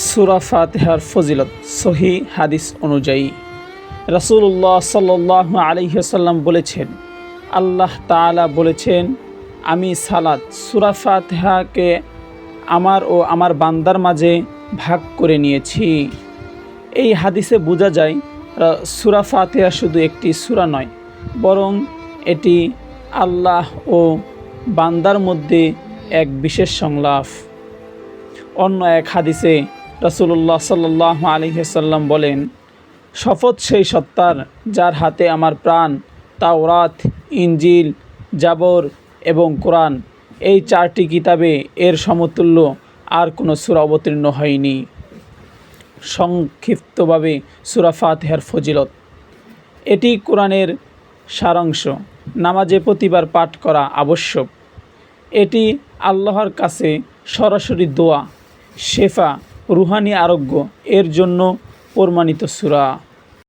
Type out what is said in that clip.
সুরা ফাতেহার ফজিলত, সহি হাদিস অনুযায়ী। রসুল্লাহ সাল্লাহ আলহিহাল্লাম বলেছেন, আল্লাহ তাআলা বলেছেন, আমি সালাত সুরা ফাতেহাকে আমার ও আমার বান্দার মাঝে ভাগ করে নিয়েছি। এই হাদিসে বোঝা যায় সুরা ফাতেহা শুধু একটি সুরা নয়, বরং এটি আল্লাহ ও বান্দার মধ্যে এক বিশেষ সংলাপ। অন্য এক হাদিসে রসুল্লাহ সাল্লাহ আলহিসাল্লাম বলেন, শপথ সেই সত্তার যার হাতে আমার প্রাণ, তাওরাত ইঞ্জিল জাবর এবং কোরআন। এই চারটি কিতাবে এর সমতুল্য আর কোনো সুরা অবতীর্ণ হয়নি। সংক্ষিপ্তভাবে সুরাফাত ফাতেহার ফজিলত। এটি কোরআনের সারাংশ, নামাজে প্রতিবার পাঠ করা আবশ্যক। এটি আল্লাহর কাছে সরাসরি দোয়া, শেফা রুহানি আরোগ্য। এর জন্য প্রমাণিত সূরা।